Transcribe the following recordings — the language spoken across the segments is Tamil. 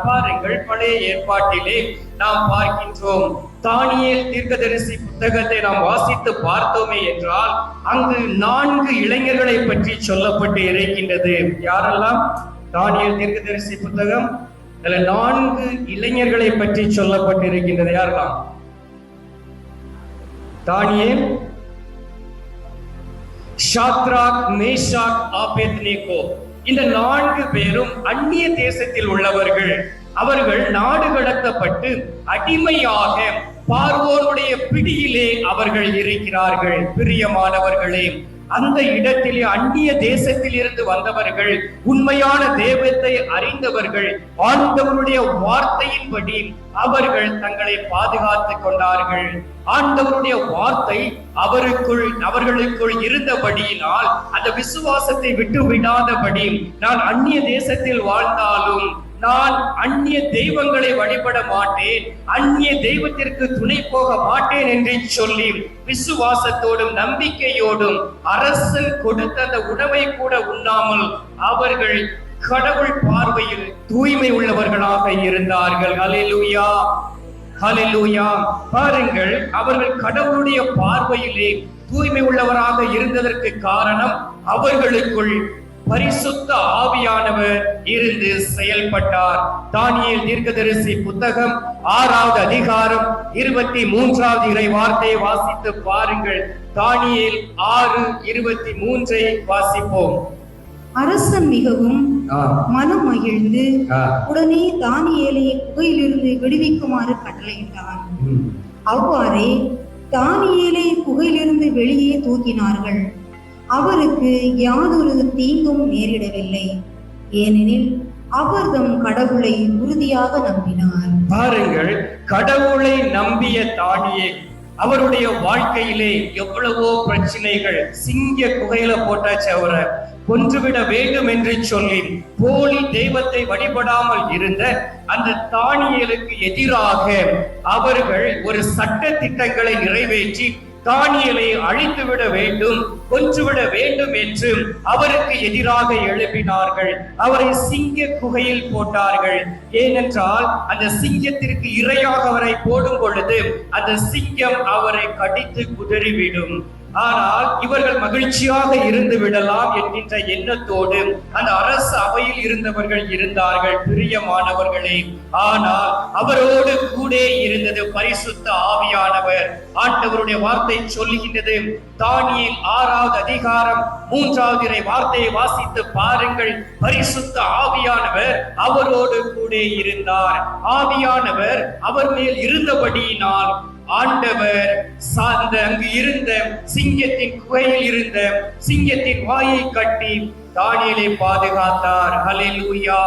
பாருங்கள் பழைய ஏற்பாட்டிலே நாம் பார்க்கின்றோம். தானியல் தீர்க்கதரிசி புத்தகத்தை நாம் வாசித்து பார்த்தோமே என்றால் அங்கு நான்கு இளைஞர்களை பற்றி சொல்லப்பட்டு இருக்கின்றது. யாரெல்லாம்? தானியல் தீர்க்கதரிசி புத்தகம் அதுல நான்கு இளைஞர்களை பற்றி சொல்லப்பட்டு இருக்கின்றது. யாரெல்லாம்? தானியல் ஷாத்ராக் மேஷாக் ஆபேத்னேகோ இந்த நான்கு பேரும் அந்நிய தேசத்தில் உள்ளவர்கள். அவர்கள் நாடு கடத்தப்பட்டு அடிமையாக பார்வோனுடைய பிடியிலே அவர்கள் இருக்கிறார்கள். பிரியமானவர்களே அந்த இடத்திலே அந்நிய தேசத்தில் இருந்து வந்தவர்கள் உண்மையான தேவத்தை அறிந்தவர்கள் ஆண்டவருடைய வார்த்தையின்படி அவர்கள் தங்களை பாதுகாத்துக் கொண்டார்கள். ஆண்டவருடைய வார்த்தை அவருக்குள் அவர்களுக்குள் இருந்தபடியினால் அந்த விசுவாசத்தை விட்டு விடாதபடி நான் அந்நிய தேசத்தில் வாழ்ந்தாலும் நான் அந்நிய தெய்வங்களை வழிபட மாட்டேன் அந்நிய தெய்வத்திற்கு துணை போக மாட்டேன் என்று சொல்லி விசுவாசத்தோடும் நம்பிக்கையோடும் அரசன் கொடுத்த அந்த உணவை கூட உண்ணாமல் அவர்கள் கடவுள் பார்வையில் தூய்மை உள்ளவர்களாக இருந்தார்கள். ஹalleluya. ஹalleluya. பாருங்கள் அவர்கள் கடவுளுடைய பார்வையிலே தூய்மை உள்ளவராக இருந்ததற்கு காரணம் அவர்களுக்குள் பரிசுத்த ஆவியானவர் இருந்து செயல்பட்டார். தானியேல் தீர்க்கதரிசி புத்தகம் ஆறாவது அதிகாரம் இருபத்தி மூன்றாவது இறை வார்த்தையை வாசித்து பாருங்கள். தானியேல் ஆறு இருபத்தி மூன்றை வாசிப்போம். அரசன் மிகவும் மனம் மகிழ்ந்து உடனே தானியேலை குகையிலிருந்து விடுவிக்குமாறு கட்டளையிட்டான். அவ்வாறே தானியேலை குகையிலிருந்து வெளியே தூக்கினார்கள். அவருக்கு யாதொரு தீங்கும் நேரிடவில்லை. ஏனெனில் அவர் தம் கடவுளை உறுதியாக நம்பினார். பாருங்கள் கடவுளை நம்பிய தானியே அவருடைய வாழ்க்கையிலே எவ்வளவோ பிரச்சனைகள் சிங்க குகையில போட்டாச்சு அவரை. கொன்றுவிட வேண்டும் என்று சொல்லி போலி தெய்வத்தை வழிபடாமல் இருந்த அந்த தானியலுக்கு எதிராக அவர்கள் ஒரு சட்ட திட்டங்களை நிறைவேற்றி தானியலை அழித்துவிட வேண்டும் கொன்றுவிட வேண்டும் என்று அவருக்கு எதிராக எழுப்பினார்கள். அவரை சிங்க குகையில் போட்டார்கள். ஏனென்றால் அந்த சிங்கத்திற்கு இரையாக அவரை போடும் பொழுது அந்த சிங்கம் அவரை கடித்து குதறிவிடும். ஆனால் இவர்கள் மகிழ்ச்சியாக இருந்து விடலாம் என்கின்ற எண்ணத்தோடு அந்த அரசு அவையில் இருந்தவர்கள் இருந்தார்கள் பிரியமானவர்களே. ஆனால் அவரோடு கூட இருந்தது பரிசுத்த ஆவியானவர். ஆண்டவருடைய வார்த்தை சொல்லுகின்றது தானியில் ஆறாவது அதிகாரம் மூன்றாவது இறை வார்த்தையை வாசித்து பாருங்கள். பரிசுத்த ஆவியானவர் அவரோடு கூட இருந்தார். ஆவியானவர் அவர் மேல் இருந்தபடியினால் ஆண்டவர் சார்ந்த அங்கு இருந்த சிங்கத்தின் குகையில் இருந்த சிங்கத்தின் வாயை கட்டி தானியலை பாதுகாத்தார். ஹalleluya.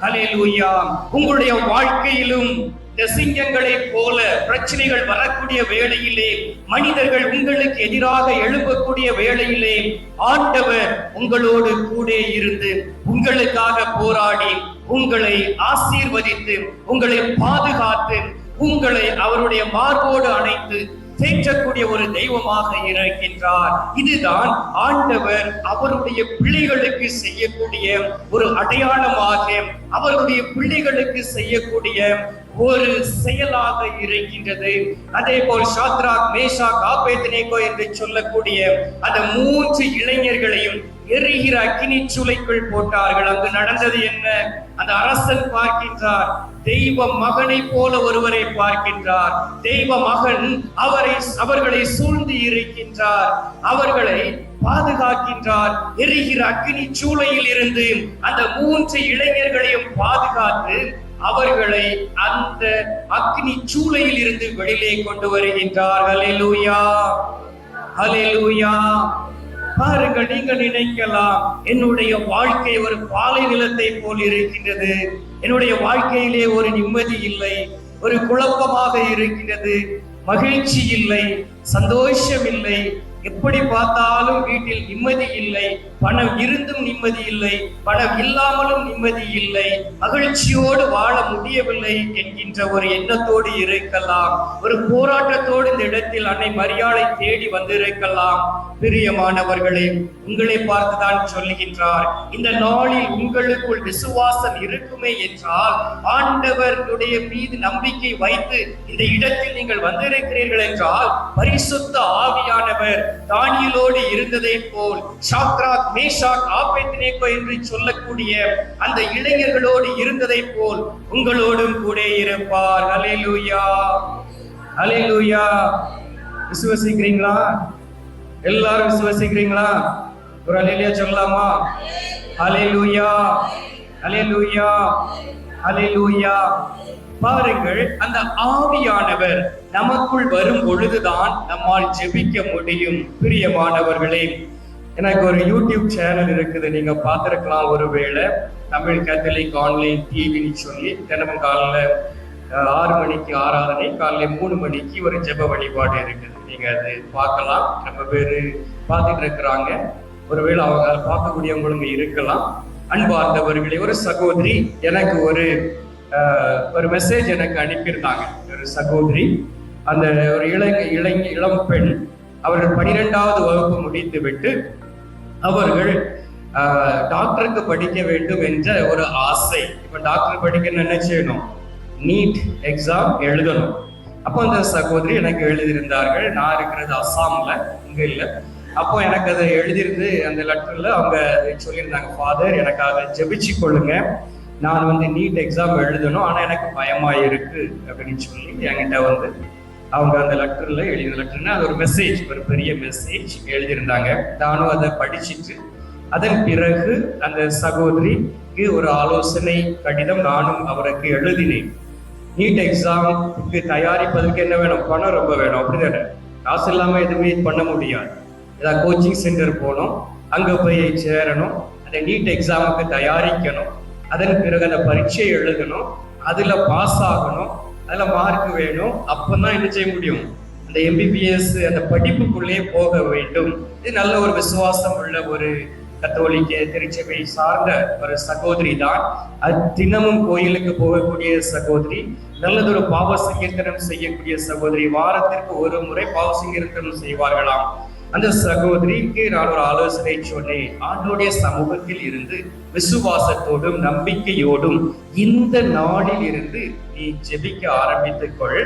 ஹalleluya. உங்களுடைய வாழ்க்கையிலும் இந்த சிங்கங்களைப் போல பிரச்சனைகள் வரக்கூடிய வேளையிலே மனிதர்கள் உங்களுக்கு எதிராக எழும்பக்கூடிய வேளையிலே ஆண்டவர் உங்களோடு கூட இருந்து உங்களுக்காக போராடி உங்களை ஆசீர்வதித்து உங்களை பாதுகாத்து உங்களை அவருடைய மார்போடு அணைத்து தேற்றக்கூடிய ஒரு தெய்வமாக இருக்கின்றார். இதுதான் ஆண்டவர் அவருடைய பிள்ளைகளுக்கு செய்யக்கூடிய ஒரு அடையாளமாக அவருடைய பிள்ளைகளுக்கு செய்யக்கூடிய ஒரு செயலாக இருக்கின்றது. அதே போல் சாத்ராக் மேஷா ஆபேத்னேகோ என்று சொல்லக்கூடிய அந்த மூன்று இளைஞர்களையும் எரிகிற அக்கினி சூளைக்குள் போட்டார்கள். அங்கு நடந்தது என்ன? அந்த அரசன் பார்க்கின்றார். தெய்வ மகனை போல ஒருவரை பார்க்கின்றார். தெய்வ மகன் அவரை அவர்களை சூழ்ந்து இருக்கின்றார் அவர்களை பாதுகாக்கின்றார். எரிகிற அக்கினி சூளையில் இருந்து அந்த மூன்று இளைஞர்களையும் பாதுகாத்து அவர்களை அந்த அக்னி சூளையில் இருந்து வெளியிலே கொண்டு வருகின்றார். ஹalleluya. ஹalleluya. பாருங்கள் நீங்கள் நினைக்கலாம் என்னுடைய வாழ்க்கை ஒரு பாலை நிலத்தை போல் இருக்கின்றது. என்னுடைய வாழ்க்கையிலே ஒரு நிம்மதி இல்லை ஒரு குழப்பமாக இருக்கின்றது. மகிழ்ச்சி இல்லை சந்தோஷம் இல்லை எப்படி பார்த்தாலும் வீட்டில் நிம்மதி இல்லை பணம் இருந்தும் நிம்மதி இல்லை பணம் இல்லாமலும் நிம்மதி இல்லை மகிழ்ச்சியோடு வாழ முடியவில்லை என்கின்ற ஒரு எண்ணத்தோடு இருக்கலாம். ஒரு போராட்டத்தோடு இந்த இடத்தில் அன்னை மரியாதை தேடி வந்திருக்கலாம். பிரியமானவர்களே உங்களை பார்த்துதான் சொல்லுகின்றார் இந்த நாளில் உங்களுக்குள் விசுவாசம் இருக்குமே என்றால் ஆண்டவருடைய மீது நம்பிக்கை வைத்து இந்த இடத்தில் நீங்கள் வந்திருக்கிறீர்கள் என்றால் பரிசுத்த ஆவியானவர் தானியலோடு இருந்ததை போல் சாத்ராக் மேஷாக் ஆபேத்நேகோ என்று சொல்லக்கூடிய அந்த இளைஞர்களோடு இருந்ததை போல் உங்களோடும் கூட இருப்பார். அலையலூயா அலையலூயா விசுவசிக்கிறீங்களா? எல்லாரும் விசுவசிக்கிறீங்களா? ஒரு அலையிலியா சொல்லலாமா? அலையலூயா அலையலூயா அலையலூயா பாருங்கள் அந்த ஆவியானவர் நமக்குள் வரும் பொழுதுதான் நம்மால் ஜெபிக்க முடியும் பிரியமானவர்களே. எனக்கு ஒரு யூடியூப் சேனல் இருக்குது நீங்க பார்த்துருக்கலாம் ஒருவேளை. தமிழ் கேத்தலிக் ஆன்லைன் டிவின்னு சொல்லி தினமும் காலைல ஆறு மணிக்கு ஆராதனை காலைல மூணு மணிக்கு ஒரு ஜெப வழிபாடு இருக்குது. நீங்க அது பார்க்கலாம். நம்ம பேரு பார்த்துட்டு இருக்கிறாங்க. ஒருவேளை அவங்க அதை பார்க்கக்கூடியவங்களும் இருக்கலாம். அன்பார்ந்தவர்களே ஒரு சகோதரி எனக்கு ஒரு அஹ், ஒரு மெசேஜ் எனக்கு அனுப்பியிருந்தாங்க. ஒரு சகோதரி அந்த ஒரு இளைஞ இளைஞ இளம் பெண் அவர்கள் பனிரெண்டாவது வகுப்பு முடித்து விட்டு அவர்கள் டாக்டருக்கு படிக்க வேண்டும் என்ற ஒரு ஆசை. இப்ப டாக்டர் படிக்க என்ன செய்யணும்? நீட் எக்ஸாம் எழுதணும். அப்போ அந்த சகோதரி எனக்கு எழுதியிருந்தார்கள். நான் இருக்கிறது அஸ்ஸாமில் இங்க இல்ல. அப்போ எனக்கு அதை எழுதியிருந்து அந்த லெட்டர்ல அவங்க சொல்லியிருந்தாங்க ஃபாதர் எனக்காக ஜெபிச்சு கொள்ளுங்க. நான் வந்து நீட் எக்ஸாம் எழுதணும். ஆனா எனக்கு பயமா இருக்கு. அப்படின்னு சொல்லி என்கிட்ட வந்து அவங்க அந்த லெட்டர்ல எழுதின லெட்டர்னா அது ஒரு மெசேஜ் ஒரு பெரிய மெசேஜ் எழுதியிருந்தாங்க. நானும் அதை படிச்சுட்டு அதன் பிறகு அந்த சகோதரிக்கு ஒரு ஆலோசனை கடிதம் நானும் அவருக்கு எழுதினேன். நீட் எக்ஸாமுக்கு தயாரிப்பதற்கு என்ன வேணும்? பணம் ரொம்ப வேணும் அப்படின்னு காசு இல்லாம எதுவுமே பண்ண முடியாது. ஏதாவது கோச்சிங் சென்டர் போகணும் அங்க போய் சேரணும் அந்த நீட் எக்ஸாமுக்கு தயாரிக்கணும் அதன் பிறகு அந்த பரீட்சை எழுதணும் அதுல பாஸ் ஆகணும் அதுல மார்க் வேணும். அப்பதான் என்ன செய்ய முடியும்? அந்த எம்பிபிஎஸ் அந்த படிப்புக்குள்ளே போக வேண்டும். இது நல்ல ஒரு விசுவாசம் உள்ள ஒரு கத்தோலிக்க திருச்சபை சார்ந்த ஒரு சகோதரி தான். அது தினமும் கோயிலுக்கு போகக்கூடிய சகோதரி. நல்லதொரு பாவ சங்கீர்த்தனம் செய்யக்கூடிய சகோதரி. வாரத்திற்கு ஒரு முறை பாவ சங்கீர்த்தனம் செய்வார்களாம். அந்த சகோதரிக்கு நான் ஒரு ஆலோசனை சொன்னேன். ஆண்டோடைய சமூகத்தில் இருந்து விசுவாசத்தோடும் நம்பிக்கையோடும் இந்த நாளில் இருந்து நீ ஜெபிக்க ஆரம்பித்துக் கொள்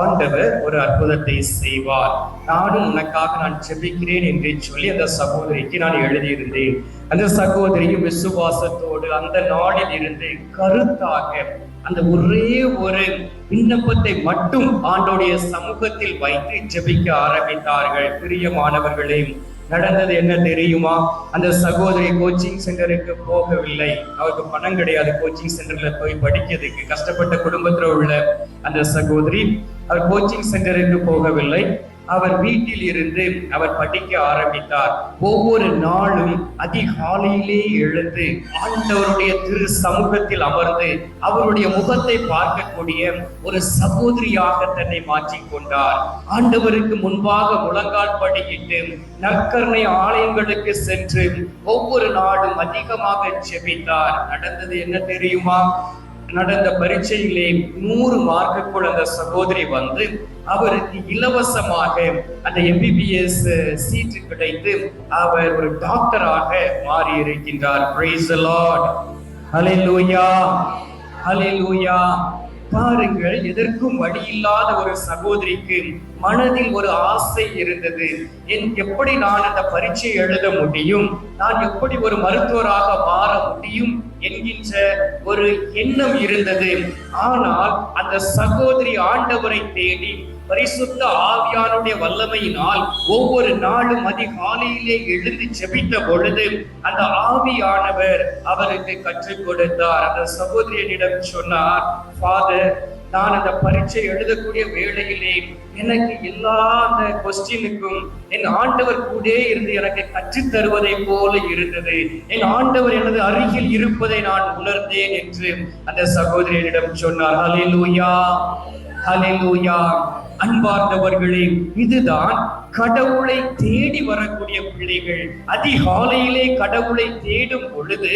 ஆண்டவர் ஒரு அற்புதத்தை செய்வார். நானும் உனக்காக நான் ஜெபிக்கிறேன் என்று சொல்லி அந்த சகோதரிக்கு நான் எழுதியிருந்தேன். அந்த சகோதரியும் விசுவாசத்தோடு அந்த நாளில் இருந்து கருத்தாக அந்த ஒரே ஒரு விண்ணப்பத்தை மட்டும் ஆண்டோடைய சமூகத்தில் வைத்து ஜெபிக்க ஆரம்பித்தார்கள். பிரியமானவர்களையும் நடந்தது என்ன தெரியுமா? அந்த சகோதரி கோச்சிங் சென்டருக்கு போகவில்லை. அவருக்கு பணம் கிடையாது. கோச்சிங் சென்டர்ல போய் படிக்கிறதுக்கு கஷ்டப்பட்ட குடும்பத்துல உள்ள அந்த சகோதரி அவர் கோச்சிங் சென்டருக்கு போகவில்லை. அவர் வீட்டில் இருந்து அவர் படிக்க ஆரம்பித்தார். ஒவ்வொரு நாளும் அதிகாலையிலே எழுந்து ஆண்டவருடைய திரு சமூகத்தில் அமர்ந்து அவருடைய முகத்தை பார்க்கக்கூடிய ஒரு சகோதரியாக தன்னை மாற்றிக்கொண்டார் ஆண்டவருக்கு முன்பாக முழங்கால் படியிட்டு நற்கருணை ஆலயங்களுக்கு சென்று ஒவ்வொரு நாளும் அதிகமாக ஜெபித்தார். நடந்தது என்ன தெரியுமா? நடந்த பரீட்சையிலே நூறு மார்க்குக்குள் அந்த சகோதரி வந்து அவருக்கு இலவசமாக அந்த எம்பிபிஎஸ் சீட்டு கிடைத்து அவர் ஒரு டாக்டராக மாறி இருக்கின்றார் Praise the Lord. Hallelujah. Hallelujah. பாருங்கள் எதற்கும் வழி இல்லாத ஒரு சகோதரிக்கு மனதில் ஒரு ஆசை இருந்தது என் எப்படி நான் அந்த பரீட்சை எழுத முடியும் நான் எப்படி ஒரு மருத்துவராக மாற முடியும் என்கின்ற ஒரு எண்ணம் இருந்தது. ஆனால் அந்த சகோதரி ஆண்டவரை தேடி பரிசுத்த ஆவியானுடைய வல்லமையினால் ஒவ்வொரு நாளும் அதிகாலையிலே எழுந்து ஜெபித்த பொழுது அந்த ஆவியானவர் அவருக்கு கற்றுக் கொடுத்தார். அந்த சகோதரியனிடம் சொன்னார் ஃபாதர் நான் அந்த பரீட்சை எழுதக்கூடிய வேளையிலே எனக்கு எல்லா அந்த கொஸ்டினுக்கும் என் ஆண்டவர் கூட இருந்து எனக்கு கற்றுத் தருவதை போல இருந்தது. என் ஆண்டவர் எனது அருகில் இருப்பதை நான் உணர்ந்தேன் என்று அந்த சகோதரியனிடம் சொன்னார். அலிலூயா ஹalleluya. அன்பார்ந்தவர்களே இதுதான் கடவுளை தேடி வரக்கூடிய பிள்ளைகள். அதிகாலையிலே கடவுளை தேடும் பொழுது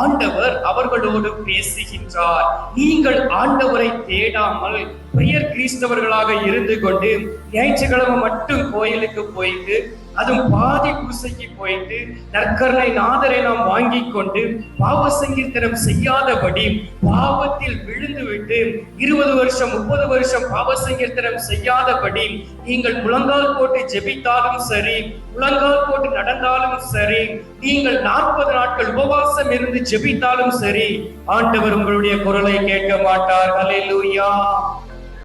ஆண்டவர் அவர்களோடு பேசுகின்றார். நீங்கள் ஆண்டவரை தேடாமல் பெயர் கிறிஸ்தவர்களாக இருந்து கொண்டு ஞாயிற்றுக்கிழமை மட்டும் கோயிலுக்கு போயிட்டு அதுவும் பாதி பூசைக்கு போயிட்டு நற்கருணை நாதரை நாம் வாங்கி கொண்டு பாவ சங்கீர்த்தனம் செய்யாதபடி பாவத்தில் விழுந்து விட்டு இருபது வருஷம் முப்பது வருஷம் பாவ சங்கீர்த்தனம் செய்யாதபடி நீங்கள் முழங்கால் போட்டு ஜெபித்தாலும் சரி முழங்கால் போட்டு நடந்தாலும் சரி நீங்கள் நாற்பது நாட்கள் உபவாசம் இருந்து ஜெபித்தாலும் சரி ஆண்டவர் உங்களுடைய குரலை கேட்க மாட்டார். அலையிலூயா